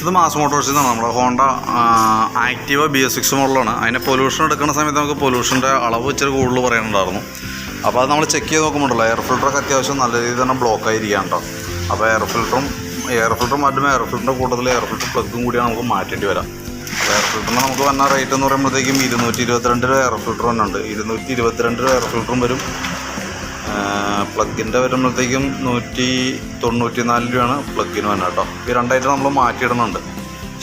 ഇത് മാസ് മോട്ടോഴ്സിൽ നിന്നാണ് നമ്മുടെ Honda Activa B S six മോഡലാണ്. അതിന്റെ പൊല്യൂഷൻ എടുക്കുന്ന സമയത്ത് നമുക്ക് പൊല്യൂഷന്റെ അളവ് ഇച്ചിരി കൂടുതൽ പറയാനുണ്ടായിരുന്നു അപ്പോൾ അത് നമ്മൾ ചെക്ക് ചെയ്ത് നോക്കുമ്പോഴല്ലോ എയർ ഫിൽറ്ററൊക്കെ അത്യാവശ്യം നല്ല രീതിയിൽ തന്നെ ബ്ലോക്ക് ആയിരിക്കുകയാണ് കേട്ടോ അപ്പോൾ എയർ ഫിൽറ്ററും എയർ ഫിൽറ്റർ മാറ്റുമ്പോൾ എയർ ഫിൽറ്ററിന്റെ കൂട്ടത്തിൽ എയർ ഫിൽറ്റർ പ്ലഗും കൂടിയാണ് നമുക്ക് മാറ്റേണ്ടി വരാം. എയർ ഫിൽറ്ററിന് നമുക്ക് വന്ന റേറ്റ് എന്ന് പറയുമ്പോഴത്തേക്കും ഇരുന്നൂറ്റി ഇരുപത്തിരണ്ട് രൂപ എയർ ഫിൽറ്റർ തന്നെ ഉണ്ട് ഇരുന്നൂറ്റി ഇരുപത്തിരണ്ട് രൂപ എയർ ഫിൽറ്ററും വരും. പ്ലഗിന്റെ വരുമ്പോഴത്തേക്കും നൂറ്റി തൊണ്ണൂറ്റി നാല് രൂപയാണ് പ്ലഗിന് വന്നത് കേട്ടോ. ഈ രണ്ടായിട്ട് നമ്മൾ മാറ്റിയിടുന്നുണ്ട്.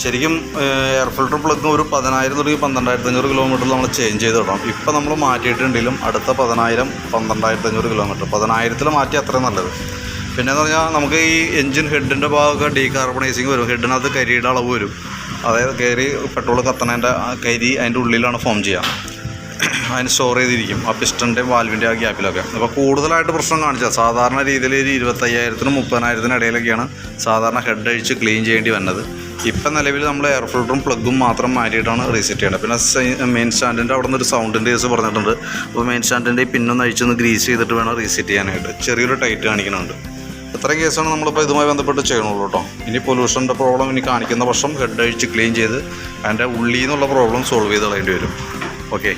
ശരിക്കും എയർ ഫിൽട്ടർ പ്ലഗ് ഒരു പതിനായിരം തുടങ്ങി പന്ത്രണ്ടായിരത്തി അഞ്ഞൂറ് കിലോമീറ്റർ നമ്മൾ ചേഞ്ച് ചെയ്ത് ഇടണം. ഇപ്പം നമ്മൾ മാറ്റിയിട്ടുണ്ടെങ്കിലും അടുത്ത പതിനായിരം പന്ത്രണ്ടായിരത്തി അഞ്ഞൂറ് കിലോമീറ്റർ പതിനായിരത്തിൽ മാറ്റി അത്രയും നല്ലത്. പിന്നെയെന്ന് പറഞ്ഞാൽ നമുക്ക് ഈ എൻജിൻ ഹെഡിന്റെ ഭാഗമൊക്കെ ഡീകാർബണൈസിങ് വരും. ഹെഡിനകത്ത് കരിയുടെ അളവ് വരും. അതായത് കയറി പെട്രോൾ കത്തണേന്റെ കരി അതിന്റെ ഉള്ളിലാണ് ഫോം ചെയ്യുക അതിന് സ്റ്റോർ ചെയ്തിരിക്കും. ആ പിസ്റ്റന്റെയും വാൽവിന്റെ ആ ഗ്യാപ്പിലൊക്കെ അപ്പോൾ കൂടുതലായിട്ട് പ്രശ്നം കാണിച്ചാൽ സാധാരണ രീതിയിൽ ഒരു ഇരുപത്തയ്യായിരത്തിനും മുപ്പതിനായിരത്തിനും ഇടയിലൊക്കെയാണ് സാധാരണ ഹെഡ് അഴിച്ച് ക്ലീൻ ചെയ്യേണ്ടി വന്നത്. ഇപ്പം നിലവിൽ നമ്മൾ എയർ ഫിൽറ്ററും പ്ലഗും മാത്രം മാറ്റിയിട്ടാണ് റീസെറ്റ് ചെയ്യേണ്ടത് പിന്നെ മെയിൻ സ്റ്റാൻഡിന്റെ അവിടെ നിന്ന് ഒരു സൗണ്ടിന്റെ കേസ് പറഞ്ഞിട്ടുണ്ട്. അപ്പോൾ മെയിൻ സ്റ്റാൻഡിന്റെ പിന്നൊന്ന് അഴിച്ചൊന്ന് ഗ്രീസ് ചെയ്തിട്ട് വേണം റീസെറ്റ് ചെയ്യാനായിട്ട്. ചെറിയൊരു ടൈറ്റ് കാണിക്കുന്നുണ്ട് ഇത്രയും കേസാണ് നമ്മളിപ്പോൾ ഇതുമായി ബന്ധപ്പെട്ട് ചെയ്യണുള്ളൂ കേട്ടോ. ഇനി പൊല്യൂഷന്റെ പ്രോബ്ലം ഇനി കാണിക്കുന്ന വർഷം ഹെഡ് അഴിച്ച് ക്ലീൻ ചെയ്ത് അതിന്റെ ഉള്ളിൽ നിന്നുള്ള പ്രോബ്ലം സോൾവ് ചെയ്ത് കളയേണ്ടി വരും. ഓക്കെ